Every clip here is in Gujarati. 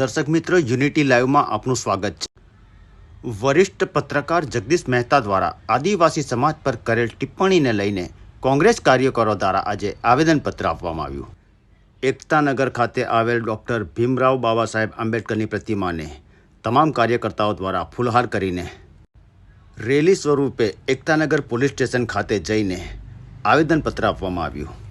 દર્શક મિત્રો, યુનિટી લાઈવમાં આપનું સ્વાગત છે. વરિષ્ઠ પત્રકાર જગદીશ મહેતા દ્વારા આદિવાસી સમાજ પર કરેલ ટિપ્પણીને લઈને કોંગ્રેસ કાર્યકરો દ્વારા આજે આવેદનપત્ર આપવામાં આવ્યું. એકતાનગર ખાતે આવેલ ડૉક્ટર ભીમરાવ બાબા સાહેબ આંબેડકરની પ્રતિમાને તમામ કાર્યકર્તાઓ દ્વારા ફૂલહાર કરીને રેલી સ્વરૂપે એકતાનગર પોલીસ સ્ટેશન ખાતે જઈને આવેદનપત્ર આપવામાં આવ્યું.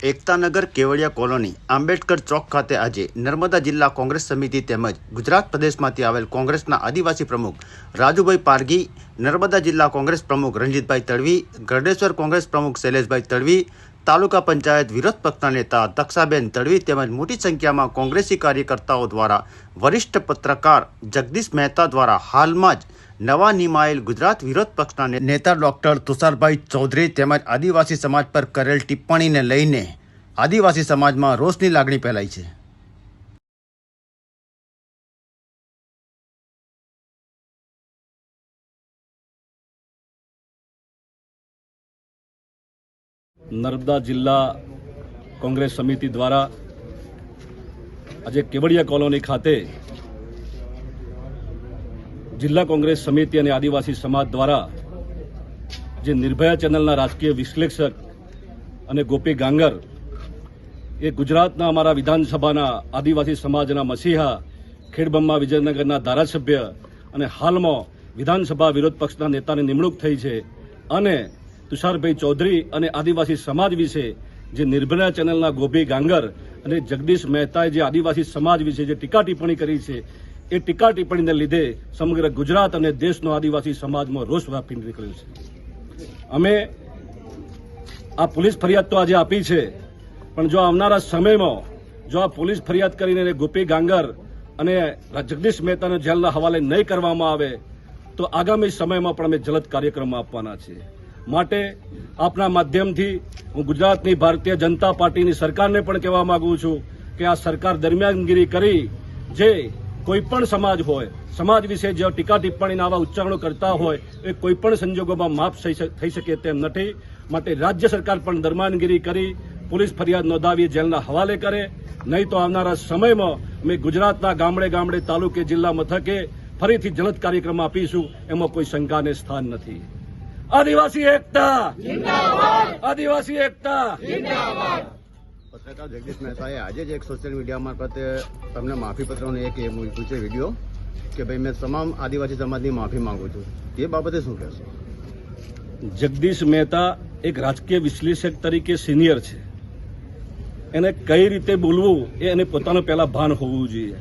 એકતાનગર કેવડિયા કોલોની, આંબેડકર ચોક ખાતે આજે નર્મદા જિલ્લા કોંગ્રેસ સમિતિ તેમજ ગુજરાત પ્રદેશમાંથી આવેલ કોંગ્રેસના આદિવાસી પ્રમુખ રાજુભાઈ પારગી નર્મદા જિલ્લા કોંગ્રેસ પ્રમુખ રણજીતભાઈ તડવી, ગરડેશ્વર કોંગ્રેસ પ્રમુખ શૈલેષભાઈ તડવી તાલુકા પંચાયત વિરોધ પક્ષના નેતા દક્ષાબેન તડવી તેમજ મોટી સંખ્યામાં કોંગ્રેસી કાર્યકર્તાઓ દ્વારા વરિષ્ઠ પત્રકાર જગદીશ મહેતા દ્વારા હાલમાં જ નવા નિમાયેલ ગુજરાત વિરોધ પક્ષના નેતા ડોક્ટર તુષારભાઈ ચૌધરી તેમજ આદિવાસી સમાજ પર કરેલ ટિપ્પણીને લઈને આદિવાસી સમાજમાં રોષની લાગણી ફેલાઈ છે. નર્મદા જિલ્લા કોંગ્રેસ સમિતિ દ્વારા આજે કેવડિયા કોલોની ખાતે જિલ્લા કોંગ્રેસ સમિતિ અને આદિવાસી સમાજ દ્વારા જે નિર્ભયા ચેનલના રાજકીય વિશ્લેષક અને ગોપી ગાંગર એ ગુજરાતના અમારા વિધાનસભાના આદિવાસી સમાજના મસીહા ખેડબમ્મા વિજયનગરના ધારાસભ્ય અને હાલમાં વિધાનસભા વિરોધ પક્ષના નેતાની નિમણૂક થઈ છે અને તુષારભાઈ ચૌધરી અને આદિવાસી સમાજ વિશે જે નિર્ભયા ચેનલના ગોપી ગાંગર અને જગદીશ મહેતાએ જે આદિવાસી સમાજ વિશે જે ટીકા ટિપ્પણી કરી છે, એ ટીકા ટિપ્પણીને લીધે સમગ્ર ગુજરાત અને દેશનો આદિવાસી સમાજમાં રોષ વ્યાપી નીકળ્યો છે. અમે આ પોલીસ ફરિયાદ તો આજે આપી છે, પણ જો આવનારા સમયમાં જો આ પોલીસ ફરિયાદ કરીને ગોપી ગાંગર અને જગદીશ મહેતાને જેલના હવાલે નહીં કરવામાં આવે, તો આગામી સમયમાં પણ અમે જલદ કાર્યક્રમ આપવાના છીએ. માટે આપના માધ્યમથી હું ગુજરાતની ભારતીય જનતા પાર્ટીની સરકારને પણ કહેવા માંગુ છું કે આ સરકાર દરમિયાનગીરી કરી જે કોઈપણ સમાજ હોય, સમાજ વિશે જે ટીકા ટિપ્પણીના આવા ઉચ્ચારણો કરતા હોય, એ કોઈપણ સંજોગોમાં માફ થઈ શકે તેમ નથી. માટે રાજ્ય સરકાર પણ દરમિયાનગીરી કરી, પોલીસ ફરિયાદ નોંધાવી, જેલના હવાલે કરે. નહીં તો આવનારા સમયમાં અમે ગુજરાતના ગામડે ગામડે, તાલુકે, જિલ્લા મથકે ફરીથી જલદ કાર્યક્રમ આપીશું. એમાં કોઈ શંકાને સ્થાન નથી. આદિવાસી એકતા. આદિવાસી એકતા. પત્રકાર જગદીશ મહેતાએ આજે જ એક સોશિયલ મીડિયા મારફતે તમને માફી પત્રનો એક એ મૂક્યું છે વીડિયો કે ભાઈ મેં તમામ આદિવાસી સમાજની માફી માંગુ છું. તે બાબતે શું કહેશો? જગદીશ મહેતા એક રાજકીય વિશ્લેષક તરીકે સિનિયર છે. એને કઈ રીતે બોલવું એ એને પોતાનું પહેલા ભાન હોવું જોઈએ.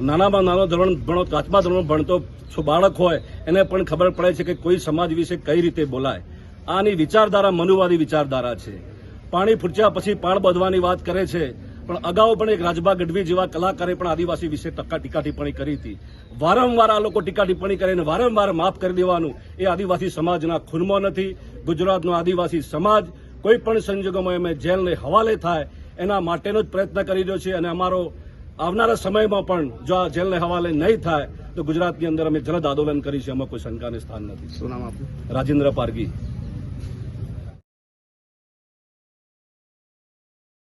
નાનામાં નાનો ધોરણ ભણો પાંચમા ધોરણ ભણતો બાળક હોય, એને પણ ખબર પડે છે કે કોઈ સમાજ વિશે કઈ રીતે બોલાય. આની વિચારધારા મનુવાદી વિચારધારા છે. પાણી ફૂટ્યા પછી પાણ બધવાની વાત કરે છે, પણ અગાઉ પણ એક રાજભા ગઢવી જેવા કલાકારે પણ આદિવાસી વિશે ટકા ટીકા ટિપ્પણી કરી હતી. વારંવાર આ લોકો ટીકા ટિપ્પણી કરીને વારંવાર માફ કરી દેવાનું એ આદિવાસી સમાજના ખૂનમો નથી. ગુજરાતનો આદિવાસી સમાજ કોઈ પણ સંજોગોમાં એમ જેલને હવાલે થાય, એના માટેનો જ પ્રયત્ન કરી રહ્યો છે અને અમારો આવનારા સમયમાં પણ જો આ જેલને હવાલે નહીં થાય તો ગુજરાતની અંદર અમે જલદ આંદોલન કરીશું એમાં કોઈ શંકાને સ્થાન નથી. શું નામ આપનું? રાજેન્દ્ર પારગી.